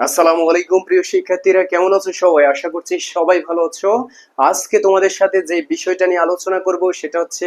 আসসালামু আলাইকুম, প্রিয় শিক্ষার্থীরা। কেমন আছো সবাই? আশা করছি সবাই ভালো আছো। আজকে তোমাদের সাথে যে বিষয়টা নিয়ে আলোচনা করব, সেটা হচ্ছে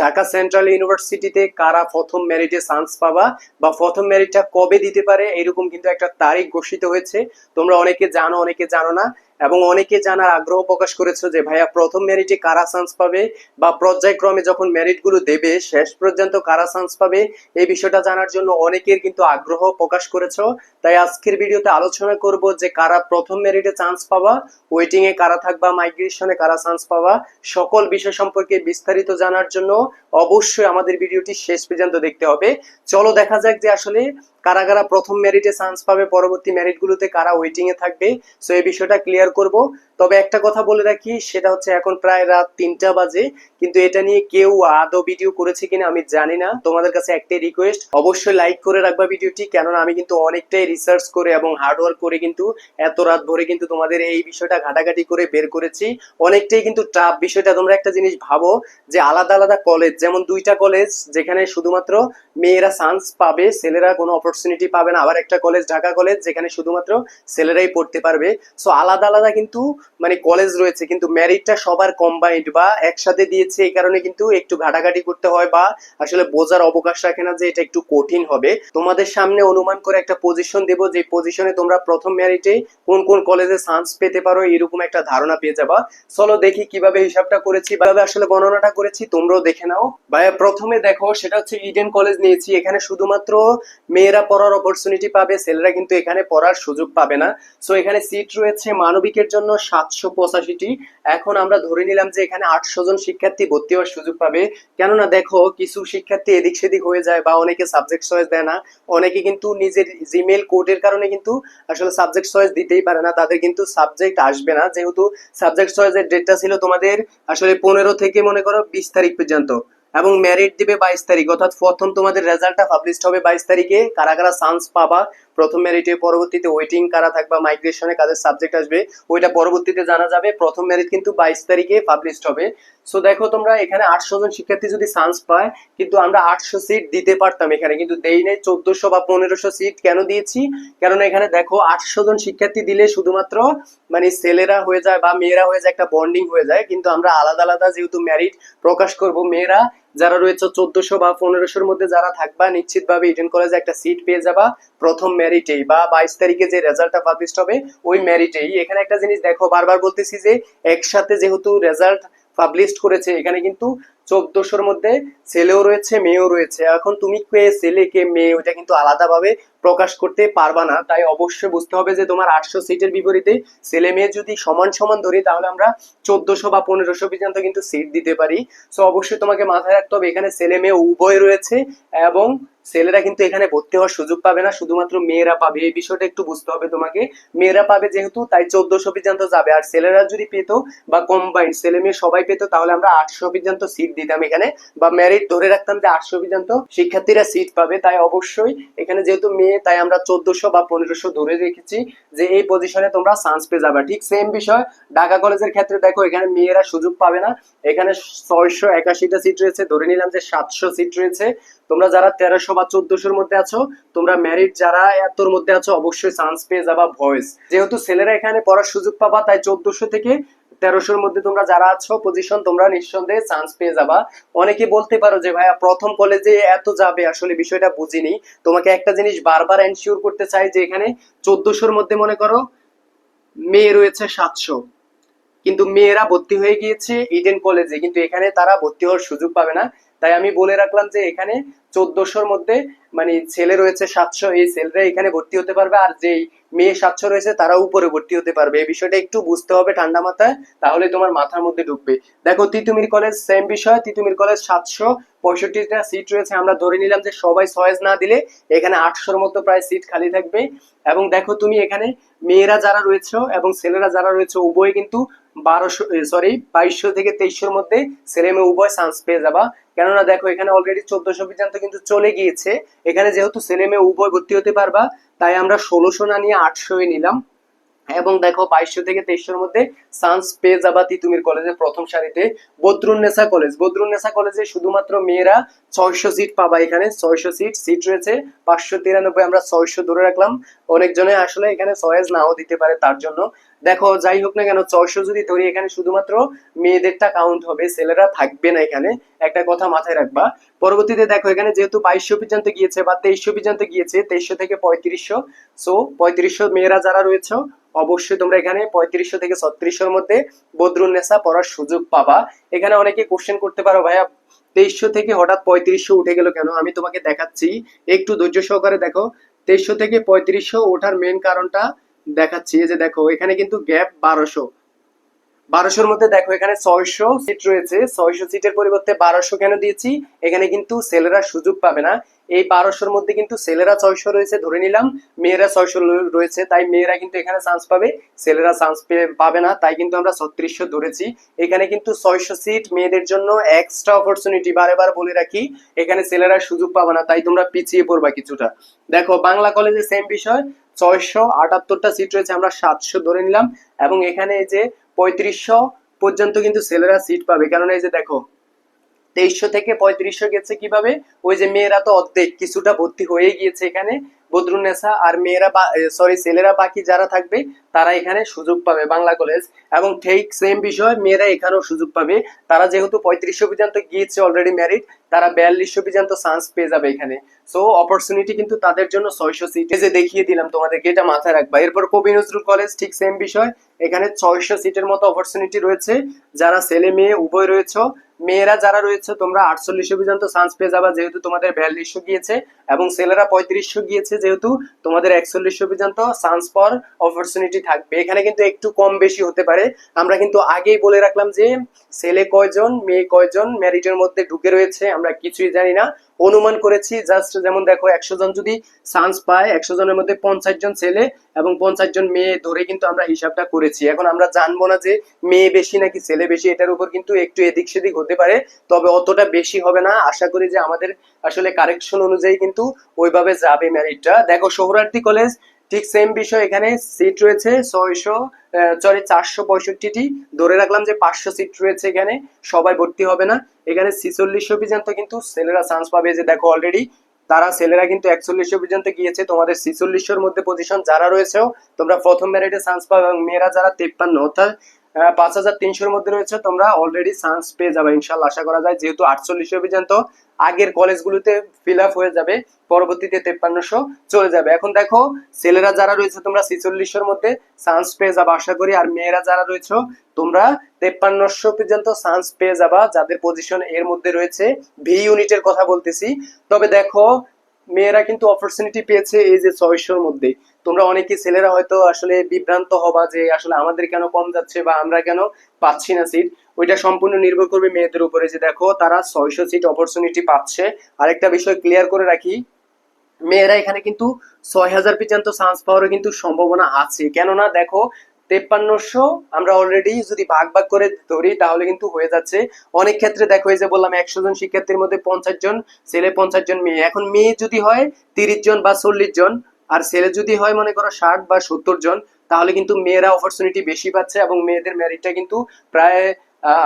ঢাকা সেন্ট্রাল ইউনিভার্সিটিতে কারা প্রথম মেরিটে চান্স পাবা বা প্রথম মেরিটটা কবে দিতে পারে, এরকম কিন্তু একটা তারিখ ঘোষিত হয়েছে। তোমরা অনেকে জানো অনেকে জানো না। এবং অনেকে জানার আগ্রহ প্রকাশ করেছে যে, ভাইয়া, প্রথম মেরিটে কারা চান্স পাবে বা পর্যায়ক্রমে যখন মেরিটগুলো দেবে, শেষ পর্যন্ত কারা চান্স পাবে? এই বিষয়টা জানার জন্য অনেকের কিন্তু আগ্রহ প্রকাশ করেছ। তাই আজকের ভিডিওতে আলোচনা করব যে, কারা প্রথম মেরিটে চান্স পাবা ওয়েটিং এ কারা থাকবা মাইগ্রেশনে কারা চান্স পাবা, সকল বিষয় সম্পর্কে বিস্তারিত জানার জন্য অবশ্যই আমাদের ভিডিওটি শেষ পর্যন্ত দেখতে হবে। চলো দেখা যাক যে আসলে কারা কারা প্রথম মেরিটে চান্স পাবে, পরবর্তী মেরিটগুলোতে কারা ওয়েটিং এ থাকবে সো এই বিষয়টা ক্লিয়ার করব। তবে একটা কথা বলে রাখি, সেটা হচ্ছে এখন প্রায় রাত তিনটা বাজে, কিন্তু এটা নিয়ে কেউ আদৌ ভিডিও করেছে কিনা আমি জানি না। তোমাদের কাছে একটাই রিকোয়েস্ট অবশ্যই লাইক করে রাখবা ভিডিওটি কেননা আমি কিন্তু অনেকটাই রিসার্চ করে এবং হার্ডওয়ার্ক করে কিন্তু এত রাত ভরে কিন্তু তোমাদের এই বিষয়টা ঘাটাঘাটি করে বের করেছি। অনেকটাই কিন্তু টাফ বিষয়টা, তোমরা একটা জিনিস ভাবো যে আলাদা আলাদা কলেজ যেমন দুইটা কলেজ যেখানে শুধুমাত্র মেয়েরা চান্স পাবে, ছেলেরা কোনো অপরচুনিটি পাবে না। আবার একটা কলেজ ঢাকা কলেজ যেখানে শুধুমাত্র ছেলেরাই পড়তে পারবে। সো আলাদা আলাদা কিন্তু মানে কলেজ রয়েছে, কিন্তু মেরিটটা সবার কম্বাইন্ড বা একসাথে দিয়েছে এই কারণে কিন্তু একটু ঘাটাঘাটি করতে হয় বা আসলে বোঝার অবকাশ রাখে না যে এটা একটু কঠিন হবে। তোমাদের সামনে অনুমান করে একটা পজিশন দেব, যে পজিশনে তোমরা প্রথম মেরিটে কোন কোন কলেজে চান্স পেতে পারো, এরকম একটা ধারণা পেয়ে যাবা। চলো দেখি কীভাবে হিসাবটা করেছি, কীভাবে আসলে গণনাটা করেছি, তোমরাও দেখে নাও। ভাইয়া, প্রথমে দেখো, সেটা হচ্ছে ইডেন কলেজ নিয়েছি, এখানে শুধুমাত্র মেয়েরা পড়ার অপরচুনিটি পাবে, ছেলেরা কিন্তু এখানে পড়ার সুযোগ পাবে না। সো এখানে সিট রয়েছে মানবিকের জন্য সাতশো পঁচাশিটি। এখন আমরা ধরে নিলাম যে এখানে আটশো জন শিক্ষার্থী ভর্তি হওয়ার সুযোগ পাবে। কেননা দেখো, কিছু শিক্ষার্থী এদিক সেদিক হয়ে যায় বা অনেকে সাবজেক্ট চয়েস দেয় না। অনেকে কিন্তু নিজের জিমেল কোডের কারণে কিন্তু আসলে সাবজেক্ট চয়েস দিতেই পারে না। তাদের কিন্তু সাবজেক্ট আসবে না। যেহেতু সাবজেক্ট চয়েসের ডেটটা ছিল তোমাদের আসলে পনেরো থেকে মনে করো বিশ তারিখ পর্যন্ত। এবং মেরিট দিবে বাইশ তারিখ। অর্থাৎ প্রথম তোমাদের রেজাল্টটা পাবলিশ হবে বাইশ তারিখে। কারা কারা চান্স পাবা প্রথম মেরিটে পরবর্তীতে ওয়েটিং কারা থাকবা মাইগ্রেশনে কাদের সাবজেক্ট আসবে, ওইটা পরবর্তীতে জানা যাবে। প্রথম মেরিট কিন্তু বাইশ তারিখে পাবলিশ হবে। সো দেখো তোমরা এখানে আটশো জন শিক্ষার্থী যদি চান্স পায়, কিন্তু আমরা আটশো সিট দিতে পারতাম এখানে। কিন্তু দেই নেই চোদ্দশো বা পনেরোশো সিট কেন দিয়েছি? কেননা এখানে দেখো আটশো জন শিক্ষার্থী দিলে শুধুমাত্র মানে ছেলেরা হয়ে যায় বা মেয়েরা হয়ে যায়, একটা বন্ডিং হয়ে যায়। কিন্তু আমরা আলাদা আলাদা যেহেতু মেরিট প্রকাশ করব, মেয়েরা যারা রয়েছে চোদ্দশো বা পনেরোশোর মধ্যে যারা থাকবা, নিশ্চিতভাবে ইডেন কলেজে একটা সিট পেয়ে যাবা। প্রথম মেরিটেই বা বাইশ তারিখে যে রেজাল্টটা পাবলিশ হবে, ওই মেরিটেই এখানে একটা জিনিস দেখো, বারবার বলতেছি যে একসাথে যেহেতু রেজাল্ট পাবলিশ করেছে, এখানে কিন্তু চোদ্দশোর মধ্যে ছেলেও রয়েছে, মেয়েও রয়েছে। এখন তুমি কে, ছেলে কে, মেয়ে, ওইটা কিন্তু আলাদাভাবে প্রকাশ করতে পারবা না। তাই অবশ্যই বুঝতে হবে যে তোমার আটশো সিটের বিপরীতে ছেলে মেয়ে যদি সমান সমান ধরি, তাহলে আমরা চোদ্দশো বা পনেরোশো পর্যন্ত কিন্তু সিট দিতে পারি। সো অবশ্যই তোমাকে মাথায় রাখতে হবে, এখানে ছেলে মেয়ে উভয় রয়েছে এবং ছেলেরা কিন্তু এখানে ভর্তি হওয়ার সুযোগ পাবে না। শুধুমাত্র মেয়েরা পাবে, এই বিষয়টা একটু বুঝতে হবে তোমাকে। মেয়েরা পাবে যেহেতু, তাই চোদ্দশো পর্যন্ত যাবে। আর ছেলেরা যদি পেত বা কম্বাইন্ড ছেলে মেয়ে সবাই পেত, তাহলে আমরা আটশো পর্যন্ত সিট দিতাম এখানে, বা মেরিট ধরে রাখতাম যে আটশো পর্যন্ত শিক্ষার্থীরা সিট পাবে, তাই অবশ্যই এখানে যেহেতু মেয়ে, তাই আমরা চোদ্দশো বা পনেরোশো ধরে রেখেছি যে এই পজিশনে তোমরা চান্স পেয়ে যাবে। ঠিক সেম বিষয়, ঢাকা কলেজের ক্ষেত্রে দেখো, এখানে মেয়েরা সুযোগ পাবে না। এখানে ছয়শো একাশিটা সিট রয়েছে, ধরে নিলাম যে সাতশো সিট রয়েছে। তোমরা যারা তেরোশো বা চোদ্দশোর মধ্যে আছো, তোমরা মেরিট যারা এতর মধ্যে আছো, অবশ্যই চান্স পেয়ে যাবা ভয়েস যেহেতু ছেলেরা এখানে পড়ার সুযোগ পাবা, তাই চোদ্দশো থেকে তেরোশোর মধ্যে তোমরা যারা আছো পজিশন তোমরা নিঃসন্দেহে চান্স পেয়ে যাবা। অনেকে বলতে পারো যে, ভাইয়া, প্রথম কলেজে এত যাবে, আসলে বিষয়টা বুঝিনি। তোমাকে একটা জিনিস বারবার এনশিওর করতে চাই যে, এখানে চোদ্দশোর মধ্যে মনে করো, মেয়ে রয়েছে সাতশো। কিন্তু মেয়েরা ভর্তি হয়ে গিয়েছে ইডেন কলেজে কিন্তু এখানে তারা ভর্তি হওয়ার সুযোগ পাবে না। তাই আমি বলে রাখলাম যে এখানে চোদ্দশোর মধ্যে মানে ছেলে রয়েছে সাতশো, এই ছেলেরা এখানে ভর্তি হতে পারবে আর যেই মেয়ে সাতশো রয়েছে তারা উপরে ভর্তি হতে পারবে। এই বিষয়টা একটু বুঝতে হবে ঠান্ডা মাথায়, তাহলে তোমার মাথার মধ্যে ঢুকবে। দেখো, তিতুমির কলেজ সেম বিষয়, তিতুমির কলেজ সাতশো, পঁয়ষট্টিটা সিট রয়েছে। আমরা ধরে নিলাম যে সবাই চয়েস না দিলে এখানে আটশোর মতো প্রায় সিট খালি থাকবে। এবং দেখো, তুমি এখানে মেয়েরা যারা রয়েছে এবং ছেলেরা যারা রয়েছে, উভয় কিন্তু বারোশো সরি বাইশশো থেকে তেইশশোর মধ্যে ছেলে মেয়ে উভয় চান্স পেয়ে যাবা। কেননা দেখো, এখানে অলরেডি চোদ্দশো পর্যন্ত কিন্তু চলে গিয়েছে। এখানে যেহেতু ছেলে মেয়ে উভয় ভর্তি হতে পারবা, তাই আমরা ষোলোশো না নিয়ে আটশোই নিলাম। এবং দেখো বাইশশো থেকে তেইশশোর মধ্যে সান্স পেয়ে যাবা তিতুমির কলেজের প্রথম সারিতে বদরুন্নেসা কলেজ বদরুন্নেসা কলেজে শুধুমাত্র মেয়েরা ছয়শো সিট পাবা এখানে, ছয়শো সিট সিট রয়েছে পাঁচশো তিরানব্বই, আমরা ছয়শো ধরে রাখলাম। অনেকজনে আসলে এখানে চয়েস নাও দিতে পারে তার জন্য। দেখো, যাই হোক না কেন, ছয়শো যদি ধরি, এখানে শুধুমাত্র মেয়েদেরটা কাউন্ট হবে, ছেলেরা থাকবে না এখানে। একটা কথা মাথায় রাখবা। পরবর্তীতে দেখো, এখানে যেহেতু বাইশশো পর্যন্ত গিয়েছে বা তেইশশো পর্যন্ত গিয়েছে, তেইশশো থেকে পঁয়ত্রিশশো সো পঁয়ত্রিশশো মেয়েরা যারা রয়েছে অবশ্যই তোমরা এখানে পঁয়ত্রিশশো থেকে ছত্রিশশোর মধ্যে বদরুন্নেসা পড়ার সুযোগ পাবা। এখানে অনেকে কোশ্চেন করতে পারো, ভাইয়া, তেইশশো থেকে হঠাৎ পঁয়ত্রিশশো উঠে গেল কেন? আমি তোমাকে দেখাচ্ছি। একটু ধৈর্য সহকারে দেখো। তেইশশো থেকে পঁয়ত্রিশশো ওঠার মেন কারণটা দেখাচ্ছি। এই যে দেখো, এখানে কিন্তু গ্যাপ বারোশো। বারোশোর মধ্যে দেখো, এখানে ছয়শো সিট রয়েছে। ছয়শো সিটের পরিবর্তে বারোশো কেন দিয়েছি? এখানে কিন্তু ছেলেরা সুযোগ পাবে না। এই বারোশোর মধ্যে কিন্তু ছেলেরা ছয়শো রয়েছে, ধরে নিলাম। মেয়েরা ছয়শো রয়েছে, তাই মেয়েরা কিন্তু এখানে চান্স পাবে। ছেলেরা চান্স পাবে না, তাই কিন্তু আমরা ছত্রিশশো ধরেছি। এখানে কিন্তু ছয়শো সিট মেয়েদের জন্য এক্সট্রা অপরচুনিটি বারে বার বলে রাখি, এখানে ছেলেরা সুযোগ পাবে না, তাই তোমরা পিছিয়ে পড়বা কিছুটা। দেখো, বাংলা কলেজে সেম বিষয়, ছয়শো আটাত্তরটা সিট রয়েছে, আমরা সাতশো ধরে নিলাম। এবং এখানে এই যে পঁয়ত্রিশশো পর্যন্ত কিন্তু ছেলেরা সিট পাবে। কারণ এই যে দেখো তেইশশো থেকে পঁয়ত্রিশশো গেছে কীভাবে? ওই যে মেয়েরা তো অর্ধেক, কিছুটা ভর্তি হয়ে গিয়েছে এখানে। বদরুন্নেসা আর মেয়েরা সরি ছেলেরা বাকি যারা থাকবে, তারা এখানে সুযোগ পাবে বাংলা কলেজ এবং ঠিক সেম বিষয়, মেয়েরা এখানেও সুযোগ পাবে। তারা যেহেতু পঁয়ত্রিশশো পর্যন্ত গিয়েছে অলরেডি ম্যারিড তারা বিয়াল্লিশশো পর্যন্ত চান্স পেয়ে যাবে এখানে। সো অপরচুনিটি কিন্তু তাদের জন্য ছয়শো সিট যে দেখিয়ে দিলাম তোমাদেরকে, এটা মাথায় রাখবা। এরপর কবি নজরুল কলেজ ঠিক সেম বিষয়। এখানে ছয়শো সিটের মতো অপরচুনিটি রয়েছে। যারা ছেলে মেয়ে, উভয় রয়েছে। মেয়েরা যারা রয়েছে, তোমরা আটচল্লিশশো পর্যন্ত চান্স পেয়ে যাবা যেহেতু তোমাদের বিয়াল্লিশশো গিয়েছে এবং ছেলেরা পঁয়ত্রিশশো গিয়েছে যেহেতু তোমাদের একচল্লিশশো পর্যন্ত চান্স পাওয়ার অপরচুনিটি থাকবে। এখানে কিন্তু একটু কম বেশি হতে পারে। আমরা কিন্তু আগেই বলে রাখলাম যে, ছেলে কয়জন, মেয়ে কয়জন ম্যারিটের মধ্যে ঢুকে রয়েছে আমরা কিছুই জানি না। অনুমান করেছি জাস্ট যেমন দেখো, একশো জন যদি চান্স পায়, একশো জনের মধ্যে পঞ্চাশ জন ছেলে এবং পঞ্চাশ জন মেয়ে ধরে কিন্তু আমরা হিসাবটা করেছি। এখন আমরা জানব না যে মেয়ে বেশি নাকি ছেলে বেশি, এটার উপর কিন্তু একটু এদিক সেদিক হতে পারে, তবে অতটা বেশি হবে না। আশা করি যে আমাদের আসলে কারেকশন অনুযায়ী কিন্তু ওইভাবে যাবে ম্যারিটটা দেখো সোহরার্থী কলেজ ঠিক সেম বিষয় এখানে সিট রয়েছে ছয়শো সরি চারশো পঁয়ষট্টিটি। ধরে রাখলাম যে পাঁচশো সিট রয়েছে এখানে, সবাই ভর্তি হবে না। এখানে ছিচল্লিশশো পর্যন্ত কিন্তু ছেলেরা চান্স পাবে যে দেখো অলরেডি তারা ছেলেরা কিন্তু একচল্লিশশো পর্যন্ত গিয়েছে, তোমাদের ছিচল্লিশশোর মধ্যে পজিশন যারা রয়েছে তোমরা প্রথম মেরিটে চান্স পাবে এবং মেয়েরা যারা তেপ্পান্ন, অর্থাৎ পাঁচ হাজার তিনশোর মধ্যে রয়েছে। তোমরা অলরেডি চান্স পেয়ে যাবে ইনশাল্লাহ আশা করা যায় যেহেতু আটচল্লিশশো পর্যন্ত আগের কলেজগুলোতে ফিল হয়ে যাবে, পরবর্তীতে তেপ্পান্নশো চলে যাবে। এখন দেখো, ছেলেরা যারা রয়েছে, তোমরা মধ্যে চান্স পেয়ে যাবে, আশা করি। আর মেয়েরা যারা রয়েছে, তোমরা তেপ্পান্নশো পর্যন্ত চান্স পেয়ে যাবা, যাদের পজিশন এর মধ্যে রয়েছে। ভি ইউনিটের কথা বলতেছি। তবে দেখো, মেয়েরা কিন্তু অপরচুনিটি পেয়েছে এই যে ছয়শোর মধ্যে। তোমরা অনেকে ছেলেরা হয়তো আসলে বিভ্রান্ত হবা যে আসলে আমাদের কেন কম যাচ্ছে বা আমরা কেন পাচ্ছি না সিট ওইটা সম্পূর্ণ নির্ভর করবে মেয়েদের উপরে যে দেখো তারা ছয়শো সিট অপরচুনিটি পাচ্ছে। আরেকটা বিষয় ক্লিয়ার করে রাখি, মেয়েরা এখানে কিন্তু ছয় হাজার পর্যন্ত চান্স পাওয়ারও কিন্তু সম্ভাবনা আছে। কেননা দেখো, তেপ্পান্নশো আমরা অলরেডি যদি ভাগ ভাগ করে ধরি তাহলে কিন্তু হয়ে যাচ্ছে। অনেক ক্ষেত্রে দেখো, এই যে বললাম একশো জন শিক্ষার্থীর মধ্যে পঞ্চাশ জন, ছেলে পঞ্চাশ জন, মেয়ে। এখন মেয়ে যদি হয় তিরিশ জন বা চল্লিশ জন আর ছেলে যদি হয়, মনে করো, ষাট বা সত্তর জন, তাহলে কিন্তু মেয়েরা অপরচুনিটি বেশি পাচ্ছে এবং মেয়েদের ম্যারিটটা কিন্তু প্রায়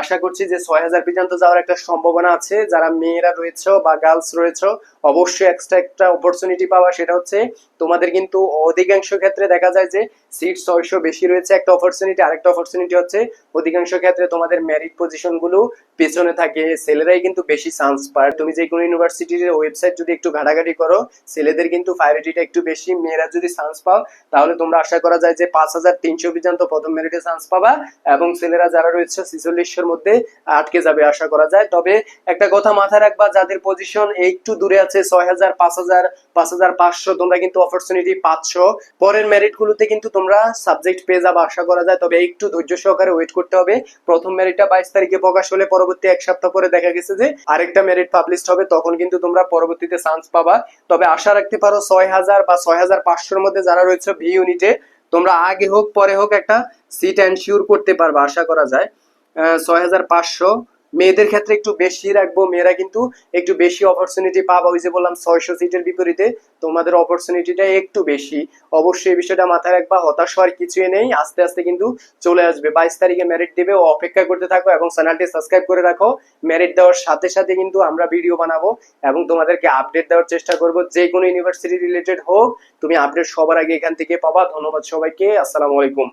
আশা করছি যে ছয় হাজার পর্যন্ত যাওয়ার একটা সম্ভাবনা আছে। যারা মেয়েরা রয়েছে বা গার্লস রয়েছে, অবশ্যই এক্সট্রা একটা অপরচুনিটি পাওয়া। সেটা হচ্ছে তোমাদের কিন্তু অধিকাংশ ক্ষেত্রে দেখা যায় যে সিট ছয়শো বেশি রয়েছে, একটা অপরচুনিটি আরেকটা অপরচুনিটি হচ্ছে, অধিকাংশ ক্ষেত্রে তোমাদের মেরিট পজিশনগুলো পেছনে থাকে ছেলেরাই কিন্তু বেশি চান্স পায়। তুমি যে কোনো ইউনিভার্সিটির ওয়েবসাইট যদি একটু ঘাটাঘাটি করো ছেলেদের কিন্তু প্রায়োরিটিটা একটু বেশি, মেয়েরা যদি চান্স পাও, তাহলে তোমরা আশা করা যায় যে পাঁচ হাজার তিনশো পর্যন্ত প্রথম মেরিটে চান্স পাবা এবং ছেলেরা যারা রয়েছে ছিচল্লিশশোর মধ্যে আটকে যাবে আশা করা যায়। তবে একটা কথা মাথায় রাখবা, যাদের পজিশন একটু দূরে আছে, ছয় হাজার, পাঁচ হাজার পাঁচ হাজার পাঁচশো, তোমরা কিন্তু অপরচুনিটি পাচ্ছ। পরের মেরিট গুলোতে কিন্তু তোমরা সাবজেক্ট পেয়ে যাবে, আশা করা যায়। তবে একটু ধৈর্য সহকারে ওয়েট করতে হবে। প্রথম মেরিটটা বাইশ তারিখে প্রকাশ হলে পরবর্তী এক সপ্তাহ পরে দেখা গেছে যে আরেকটা মেরিট পাবলিশ হবে, তখন কিন্তু তোমরা পরবর্তীতে চান্স পাবা। তবে আশা রাখতে পারো, ছয় হাজার বা ছয় হাজার পাঁচশোর মধ্যে যারা রয়েছে ভি ইউনিটে তোমরা আগে হোক, পরে হোক একটা সিট এনশিওর করতে পারবা, আশা করা যায়। ছয় হাজার পাঁচশো মেয়েদের ক্ষেত্রে একটু বেশি রাখব, মেয়েরা কিন্তু একটু বেশি অপরচুনিটি পাবা। ওই যে বললাম, ছয়শো সিটের বিপরীতে তোমাদের অপরচুনিটিটা একটু বেশি। অবশ্যই এই বিষয়টা মাথায় রাখবা, হতাশ হওয়ার কিছুই নেই। আস্তে আস্তে কিন্তু চলে আসবে। বাইশ তারিখে মেরিট দেবে, ও অপেক্ষা করতে থাকো এবং চ্যানেলটি সাবস্ক্রাইব করে রাখো। মেরিট দেওয়ার সাথে সাথে কিন্তু আমরা ভিডিও বানাবো এবং তোমাদেরকে আপডেট দেওয়ার চেষ্টা করব। যে কোনো ইউনিভার্সিটি রিলেটেড হোক, তুমি আপডেট সবার আগে এখান থেকে পাবা। ধন্যবাদ সবাইকে। আসসালামু আলাইকুম।